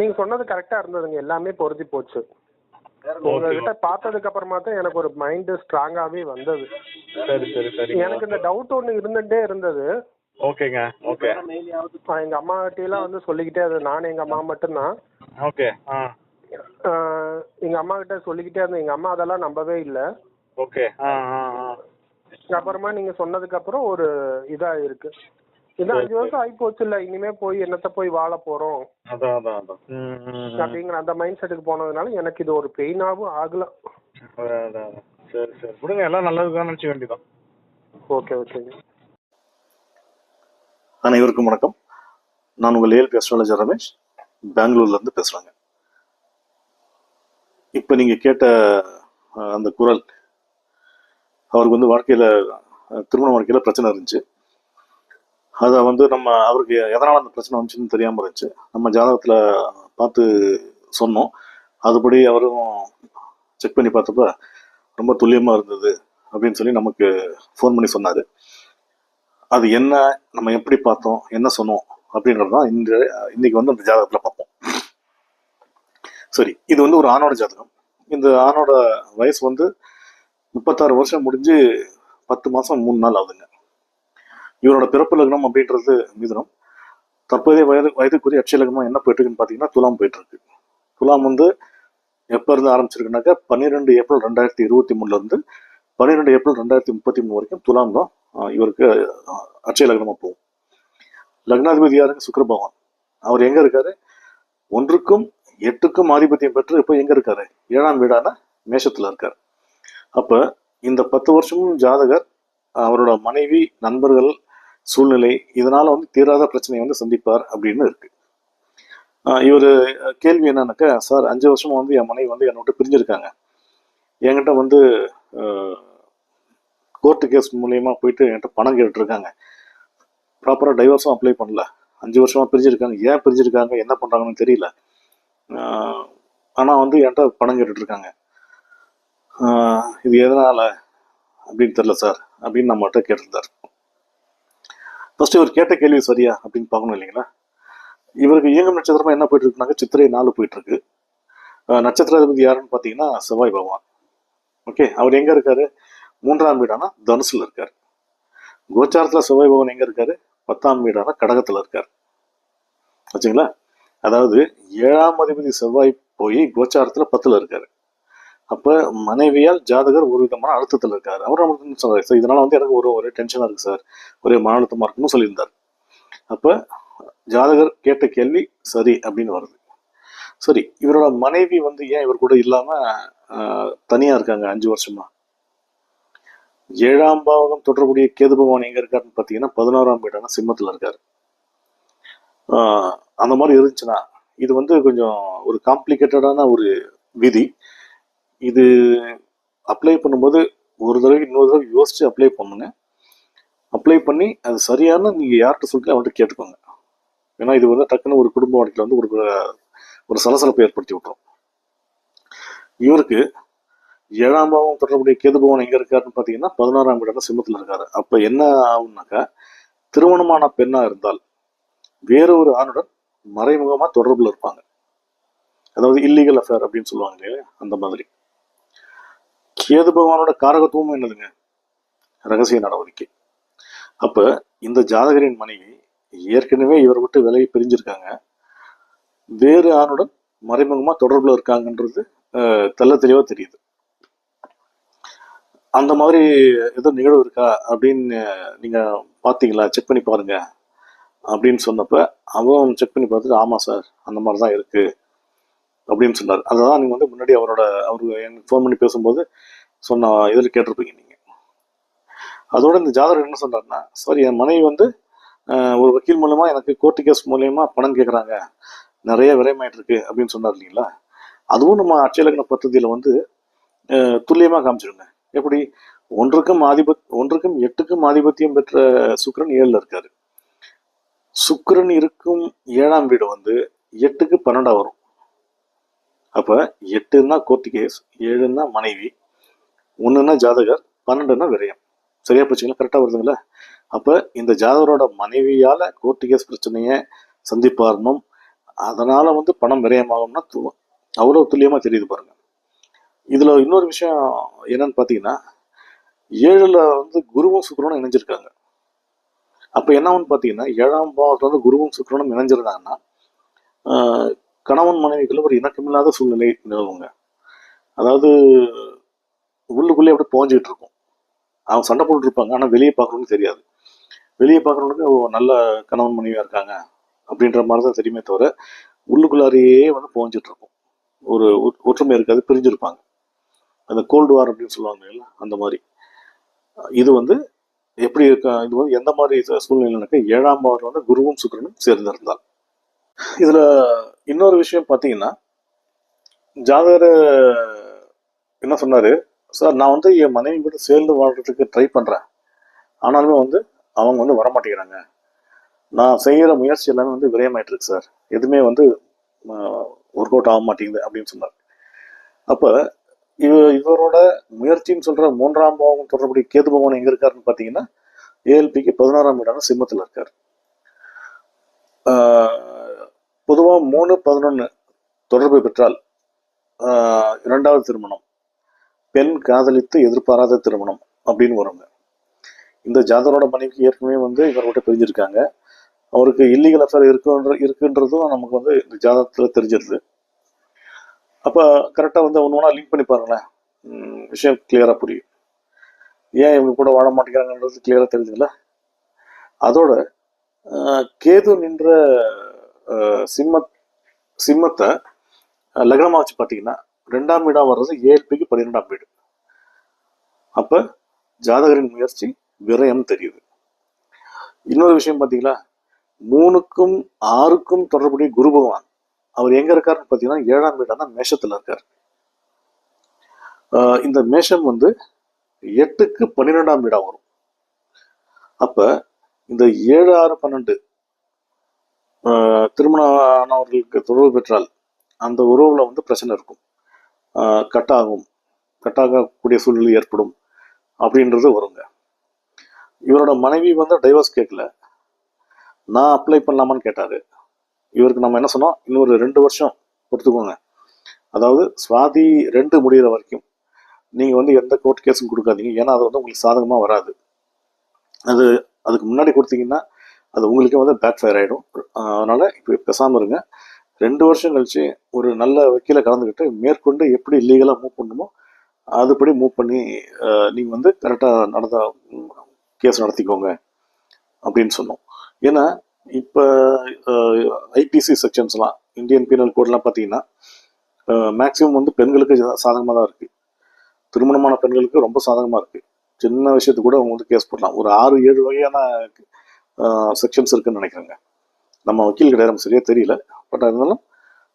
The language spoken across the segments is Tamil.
நீங்க சொன்னது கரெக்டா இருந்ததுங்க. எல்லாமே பொருத்தி போச்சு. உங்ககிட்ட பார்த்ததுக்கு அப்புறமா தான் எனக்கு ஒரு மைண்ட் ஸ்ட்ராங்காவே வந்தது. சரி சரி சரி. எனக்கு இந்த டவுட் ஒன்று இருந்துட்டே இருந்தது. ஓகேங்க ஓகே. எங்க அம்மா கிட்டலாம் வந்து சொல்லிக்கிட்டே இருந்தேன். நானும் எங்க அம்மா மட்டும்தான். ஓகே எங்க அம்மா கிட்ட சொல்லிக்கிட்டே இருந்தேன். எங்க அம்மா அதெல்லாம் நம்பவே இல்லை. ஓகே ஆ ஆ ஆ. அப்புறமா நீங்க சொன்னதுக்கு அப்புறம் ஒரு இதா இருக்கு இது அஞ்சு வருஷம் ஆகி போச்சு இல்ல இனிமே போய் என்னத்த போய் வாழ போறோம்? அதான். அப்படிங்கிற அந்த மைண்ட் செட்டுக்கு போனதுனால எனக்கு இது ஒரு பெயினாவும் ஆகல. சரி சரி. விடுங்க எல்லாம் நல்லதுதான் நினச்சிக்க வேண்டியதான் ஓகே ஓகேங்க அனைவருக்கும் வணக்கம். நான் உங்கள் ஏஎல்பி அஸ்ட்ராலஜர் ரமேஷ். பெங்களூர்ல இருந்து பேசுறேங்க. இப்போ நீங்க கேட்ட அந்த குரல் அவருக்கு வந்து வாழ்க்கையில திருமண வாழ்க்கையில பிரச்சனை இருந்துச்சு. அதை வந்து நம்ம அவருக்கு எதனால் அந்த பிரச்சனை வந்துச்சுன்னு தெரியாமல் இருந்துச்சு. நம்ம ஜாதகத்தில் பார்த்து சொன்னோம். அதுபடி அவரும் செக் பண்ணி பார்த்தப்ப ரொம்ப துல்லியமாக இருந்தது அப்படின்னு சொல்லி நமக்கு ஃபோன் பண்ணி சொன்னார். அது என்ன நம்ம எப்படி பார்த்தோம் என்ன சொன்னோம் அப்படின்றது தான் இந்த இன்னைக்கு வந்து அந்த ஜாதகத்தில் பார்ப்போம். சரி இது வந்து ஒரு ஆணோட ஜாதகம். இந்த ஆணோட வயசு வந்து முப்பத்தாறு வருஷம் முடிஞ்சு பத்து மாதம் மூணு நாள் ஆகுதுங்க. இவரோட பிறப்பு லக்னம் அப்படின்றது மிதுனம். தற்போதைய வயது வயதுக்குரிய அட்சய லக்னம் என்ன போயிட்டு இருக்குன்னு பார்த்தீங்கன்னா துலாம் போயிட்டு இருக்கு துலாம் வந்து எப்போ இருந்து ஆரம்பிச்சிருக்குனாக்கா பன்னிரெண்டு ஏப்ரல் ரெண்டாயிரத்தி இருபத்தி மூணுல இருந்து பன்னிரெண்டு ஏப்ரல் ரெண்டாயிரத்தி முப்பத்தி மூணு வரைக்கும் துலாம் தான் இவருக்கு அட்சய லக்னமாக போகும். லக்னாதிபதி யாருங்க? சுக்கிர பகவான். அவர் எங்கே இருக்காரு? ஒன்றுக்கும் எட்டுக்கும் ஆதிபத்தியம் பெற்று இப்போ எங்கே இருக்காரு? ஏழாம் வீடான மேஷத்தில் இருக்கார். அப்போ இந்த பத்து வருஷமும் ஜாதகர் அவரோட மனைவி நண்பர்கள் சூழ்நிலை இதனால் வந்து தீராத பிரச்சனையை வந்து சந்திப்பார் அப்படின்னு இருக்கு. இவர் கேள்வி என்னன்னாக்கா சார் அஞ்சு வருஷமாக வந்து என் மனைவி வந்து என்னை விட்டு பிரிஞ்சிருக்காங்க. என்கிட்ட வந்து கோர்ட்டு கேஸ் மூலயமா போயிட்டு என்கிட்ட பணம் கேட்டுருக்காங்க ப்ராப்பராக டைவர்ஸும் அப்ளை பண்ணல. அஞ்சு வருஷமாக பிரிஞ்சிருக்காங்க. ஏன் பிரிஞ்சிருக்காங்க? என்ன பண்ணுறாங்கன்னு தெரியல. ஆனால் வந்து என்கிட்ட பணம் கேட்டுட்ருக்காங்க. இது எதனால்? அப்படின்னு தெரில சார். அப்படின்னு நம்மகிட்ட கேட்டிருந்தார். ஃபர்ஸ்ட் இவர் கேட்ட கேள்வி சரியா அப்படின்னு பார்க்கணும் இல்லைங்களா? இவருக்கு இயங்கும் நட்சத்திரமா என்ன போயிட்டு இருக்குனாக்க சித்திரை நாலு போயிட்டு இருக்கு நட்சத்திர நட்சத்திராதிபதி யாருன்னு பார்த்தீங்கன்னா செவ்வாய் பகவான். ஓகே அவர் எங்க இருக்காரு? மூன்றாம் வீடானா தனுசுல இருக்காரு. கோச்சாரத்துல செவ்வாய் பகவான் எங்க இருக்காரு? பத்தாம் வீடான கடகத்துல இருக்காரு. வச்சுங்களா அதாவது ஏழாம் அதிபதி செவ்வாய் போய் கோச்சாரத்துல பத்துல இருக்காரு. அப்ப மனைவியால் ஜாதகர் ஒரு விதமான அழுத்தத்தில் இருக்கார். அவர் நமக்கு சொல்றாரு "சார், இதனால வந்து எனக்கு ஒரு ஒரே டென்ஷனா இருக்குது சார். ஒரே மன அழுத்தமாக இருக்குன்னு சொல்லியிருந்தார். அப்ப ஜாதகர் கேட்ட கேள்வி சரி அப்படின்னு வருது. சரி இவரோட மனைவி வந்து ஏன் இவர் கூட இல்லாம ஆஹ், தனியா இருக்காங்க அஞ்சு வருஷமா? ஏழாம் பாவகம் தொடர்புடைய கேது பகவான் எங்க இருக்காருன்னு பார்த்தீங்கன்னா பதினோராம் வீடான சிம்மத்துல இருக்காரு. ஆஹ் அந்த மாதிரி இருந்துச்சுன்னா இது வந்து கொஞ்சம் ஒரு காம்ப்ளிகேட்டடான ஒரு விதி. இது அப்ளை பண்ணும்போது ஒரு தடவை இன்னொரு தடவை யோசித்து அப்ளை பண்ணுங்க. அப்ளை பண்ணி அது சரியான நீங்கள் யார்கிட்ட சொல்லிட்டு அவன்கிட்ட கேட்டுக்கோங்க. ஏன்னா இது வந்து டக்குன்னு ஒரு குடும்ப வாழ்க்கையில் வந்து ஒரு ஒரு சலசலப்பை ஏற்படுத்தி விட்டுரும். இவருக்கு ஏழாம் பாவம் தொடர்புடைய கேது பவன் எங்கே இருக்காருன்னு பார்த்தீங்கன்னா பதினாறாம் வீடான சிம்மத்தில் இருக்காரு. அப்போ என்ன ஆகும்னாக்கா திருமணமான பெண்ணாக இருந்தால் வேற ஒரு ஆணுடன் மறைமுகமாக தொடர்பில் இருப்பாங்க. அதாவது இல்லீகல் அஃபேர் அப்படின்னு சொல்லுவாங்க இல்லையா அந்த மாதிரி. கேது பகவானோட காரகத்துவமும் என்னதுங்க? ரகசிய நடவடிக்கை. அப்ப இந்த ஜாதகரின் மனைவி ஏற்கனவே இவர் விட்டு விலகி பிரிஞ்சிருக்காங்க. வேறு ஆணுடன் மறைமுகமா தொடர்புல இருக்காங்கன்றது அஹ், தெளிவா தெரியுது. அந்த மாதிரி ஏதோ நிகழ்வு இருக்கா அப்படின்னு நீங்க பாத்தீங்களா? செக் பண்ணி பாருங்க. அப்படின்னு சொன்னப்ப அவன் செக் பண்ணி பார்த்துட்டு ஆமா சார் அந்த மாதிரி தான் இருக்கு. அப்படின்னு சொன்னார். அதான் நீங்க வந்து முன்னாடி அவரோட அவரு எனக்கு ஃபோன் பண்ணி பேசும்போது சொன்ன இதில் கேட்டிருப்பீங்க நீங்கள் அதோட இந்த ஜாதகர் என்ன சொல்கிறாருன்னா சார் என் மனைவி வந்து ஒரு வக்கீல் மூலயமா எனக்கு கோர்ட்டு கேஸ் மூலயமா பணம் கேட்குறாங்க நிறைய விரயமாயிட்டு இருக்கு அப்படின்னு சொன்னார் இல்லைங்களா? அதுவும் நம்ம அட்சயலக்ன பദ്ധதியில வந்து துல்லியமாக காமிச்சிருங்க. எப்படி? ஒன்றுக்கும் ஆதிபத் ஒன்றுக்கும் எட்டுக்கும் ஆதிபத்தியம் பெற்ற சுக்கரன் ஏழில் இருக்காரு. சுக்கரன் இருக்கும் ஏழாம் வீடு வந்து எட்டுக்கு பன்னெண்டாக வரும். அப்போ எட்டுன்னா கோர்ட்டு கேஸ் ஏழுன்னா மனைவி ஒன்றுன்னா ஜாதகர் பன்னெண்டுன்னா விரயம். சரியா போச்சுங்களா? கரெக்டாக வருதுங்களா? அப்போ இந்த ஜாதகரோட மனைவியால் கோர்ட்டு கேஸ் பிரச்சனையை சந்திப்பாரணும் அதனால் வந்து பணம் விரயமாகும்னா அவ்வளோ துல்லியமாக தெரியுது பாருங்கள் இதில் இன்னொரு விஷயம் என்னன்னு பார்த்தீங்கன்னா ஏழில் வந்து குருவும் சுக்கரனும் இணைஞ்சிருக்காங்க. அப்போ என்னன்னு பார்த்தீங்கன்னா ஏழாம் பாவத்தில் வந்து குருவும் சுக்கரனும் இணைஞ்சிருந்தாங்கன்னா கணவன் மனைவிக்குள்ள ஒரு இணக்கமில்லாத சூழ்நிலை நிலவுங்க. அதாவது உள்ளுக்குள்ளே அப்படியே புகஞ்சிக்கிட்டு இருக்கும் அவங்க சண்டை போட்டுட்டு இருப்பாங்க ஆனால் வெளியே பார்க்கணும்னு தெரியாது. வெளியே பார்க்கறவங்களுக்கு ஓ நல்ல கணவன் மனைவியாக இருக்காங்க அப்படின்ற மாதிரி தான் தெரியுமே தவிர உள்ளுக்குள்ளாரையே வந்து புகஞ்சிட்டு இருக்கும் ஒரு ஒற்றுமை இருக்காது பிரிஞ்சிருப்பாங்க. அந்த கோல்டு வார் அப்படின்னு சொல்லுவாங்க இல்லை அந்த மாதிரி. இது வந்து எப்படி இருக்கா இது வந்து எந்த மாதிரி சூ- சூழ்நிலைனாக்க ஏழாம் பாவம் வந்து குருவும் சுக்கரனும் சேர்ந்திருந்தால் இதில் இன்னொரு விஷயம் பார்த்தீங்கன்னா ஜாதகர் என்ன சொன்னார்? சார் நான் வந்து என் மனைவி கூட சேர்ந்து வாழ்கிறதுக்கு ட்ரை பண்ணுறேன் ஆனாலுமே வந்து அவங்க வந்து வரமாட்டேங்கிறாங்க. நான் செய்கிற முயற்சி எல்லாமே வந்து விரையமாயிட்டிருக்கு சார். எதுவுமே வந்து ஒர்க் அவுட் ஆக மாட்டேங்குது அப்படின்னு சொன்னார். அப்போ இவ இவரோட முயற்சின்னு சொல்கிற மூன்றாம் பாவம் தொடர்புடைய கேது பகவான் எங்கே இருக்காருன்னு பார்த்தீங்கன்னா ஏஎல்பிக்கு பதினாறாம் வீடான சிம்மத்தில் இருக்கார். பொதுவாக மூணு பதினொன்று தொடர்பு பெற்றால் இரண்டாவது திருமணம். பெண் காதலித்து எதிர்பாராத திருமணம் அப்படின்னு வருங்க இந்த ஜாதகரோட மனைவிக்கு ஏற்கனவே வந்து இவர்கிட்ட பிரிஞ்சிருக்காங்க. அவருக்கு இல்லீகல் அஃபேர் இருக்குன்ற இருக்குன்றதும் நமக்கு வந்து இந்த ஜாதகத்தில் தெரிஞ்சிருது. அப்போ கரெக்டாக வந்து ஒன்று ஒன்றா லிங்க் பண்ணி பாருங்களேன். விஷயம் கிளியராக புரியும். ஏன் இவங்க கூட வாழ மாட்டேங்கிறாங்கன்றது கிளியராக தெரிஞ்சுங்கள அதோட கேது நின்ற சிம்ம சிம்மத்தை லக்னமாக வச்சு பார்த்தீங்கன்னா ரெண்டாம் வீடா வர்றது ஏஎல்பிக்கு பன்னிரெண்டாம் வீடு அப்ப ஜாதகரின் முயற்சி விரயம் தெரியுது இன்னொரு விஷயம் பார்த்தீங்களா மூணுக்கும் ஆறுக்கும் தொடர்புடைய குரு பகவான் அவர் எங்க இருக்காருன்னு பார்த்தீங்கன்னா ஏழாம் வீடான மேஷத்துல இருக்கார் ஆஹ் இந்த மேஷம் வந்து எட்டுக்கு பன்னிரெண்டாம் வீடா வரும் அப்ப இந்த ஏழு ஆறு பன்னெண்டு ஆஹ் திருமணம் ஆனவர்களுக்கு தொடர்பு பெற்றால் அந்த உறவுல வந்து பிரச்சனை இருக்கும் ஆஹ் கட்டாகும். கட்டாகக்கூடிய சூழ்நிலை ஏற்படும் அப்படின்றது வருங்க. இவரோட மனைவி வந்து டைவர்ஸ் கேட்கல. நான் அப்ளை பண்ணலாமான்னு கேட்டார். இவருக்கு நம்ம என்ன சொன்னோம்? இன்னொரு ரெண்டு வருஷம் பொறுத்துக்கோங்க அதாவது சுவாதி ரெண்டு முடிகிற வரைக்கும் நீங்கள் வந்து எந்த கோர்ட் கேஸும் கொடுக்காதீங்க. ஏன்னா அது வந்து உங்களுக்கு சாதகமாக வராது. அது அதுக்கு முன்னாடி கொடுத்தீங்கன்னா அது உங்களுக்கே வந்து பேக் ஃபயர் ஆகிடும் அதனால் இப்போ பேசாமல் இருங்க. ரெண்டு வருஷம் கழிச்சு ஒரு நல்ல வக்கீல கலந்துக்கிட்டு மேற்கொண்டு எப்படி லீகலா மூவ் பண்ணணுமோ அதுபடி மூவ் பண்ணி நீங்கள் நீங்க வந்து கரெக்டா நடந்த கேஸ் நடத்திக்கோங்க அப்படின்னு சொன்னோம். ஏன்னா இப்போ ஐபிசி செக்ஷன்ஸ்லாம் இந்தியன் பீனல் கோட்லாம் பார்த்தீங்கன்னா மேக்சிமம் வந்து பெண்களுக்கு சாதகமாக தான் இருக்கு. திருமணமான பெண்களுக்கு ரொம்ப சாதகமாக இருக்கு. சின்ன விஷயத்துக்கு கூட அவங்க வந்து கேஸ் போடலாம். ஒரு ஆறு ஏழு வகையான செக்ஷன்ஸ் இருக்குன்னு நினைக்கிறேங்க. நம்ம வக்கீல் கிடையாது சரியாக சரியா தெரியல. பட் இருந்தாலும்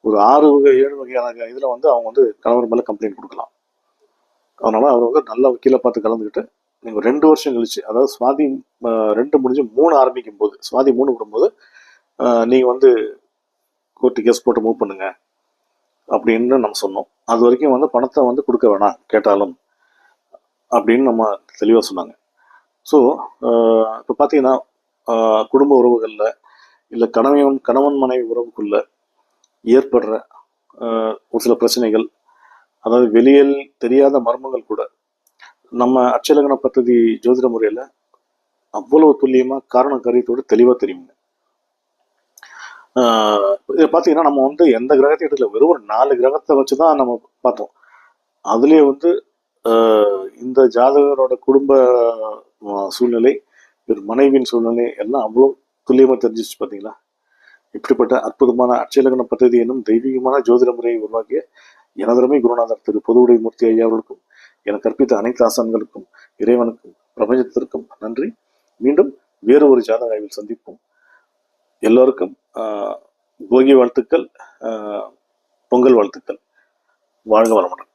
ஒரு ஆறு வகை ஏழு வகையான இதில் வந்து அவங்க வந்து கணவர் மேலே கம்ப்ளைண்ட் கொடுக்கலாம். அதனால் அவர் வந்து நல்ல வக்கீலை பார்த்து கலந்துக்கிட்டு நீங்கள் ரெண்டு வருஷம் கழிச்சு அதாவது சுவாதி ரெண்டு முடிஞ்சு மூணு ஆரம்பிக்கும் போது சுவாதி மூணு விடும்போது நீங்கள் வந்து கோர்ட்டு கேஸ் போட்டு மூவ் பண்ணுங்க அப்படின்னு நம்ம சொன்னோம். அது வரைக்கும் வந்து பணத்தை வந்து கொடுக்க வேணாம் கேட்டாலும் அப்படின்னு நம்ம தெளிவாக சொன்னாங்க. ஸோ இப்போ பார்த்தீங்கன்னா குடும்ப உறவுகளில் இல்லை கணவன் கணவன் மனைவி உறவுக்குள்ள ஏற்படுற ஆஹ், ஒரு சில பிரச்சனைகள் அதாவது வெளியில் தெரியாத மர்மங்கள் கூட நம்ம அச்சலகன பத்ததி ஜோதிட முறையில் அவ்வளவு துல்லியமா காரண காரியத்தோட தெளிவாக தெரியுங்க. ஆஹ் இதை பார்த்தீங்கன்னா நம்ம வந்து எந்த கிரகத்தையும் எடுக்கல. வெறும் ஒரு நாலு கிரகத்தை வச்சு தான் நம்ம பார்த்தோம். அதுலேயே வந்து இந்த ஜாதகரோட குடும்ப சூழ்நிலை இவர் மனைவியின் சூழ்நிலை எல்லாம் அவ்வளோ துல்லியமாக தெரிஞ்சிச்சு பார்த்தீங்களா இப்படிப்பட்ட அற்புதமான அச்சலகன பദ്ധதி என்னும் தெய்வீகமான ஜோதிட முறையை உருவாக்கிய எனதருமை குருநாதர் திரு பொதுவுடை மூர்த்தி ஐயா அவர்களுக்கும் கற்பித்த அனைத்து ஆசான்களுக்கும் இறைவனுக்கும் பிரபஞ்சத்திற்கும் நன்றி. மீண்டும் வேறு ஒரு ஜாதக ஆய்வில் சந்திப்போம். எல்லோருக்கும் போகி வாழ்த்துக்கள் பொங்கல் வாழ்த்துக்கள். வாழ்க வளமுடன்.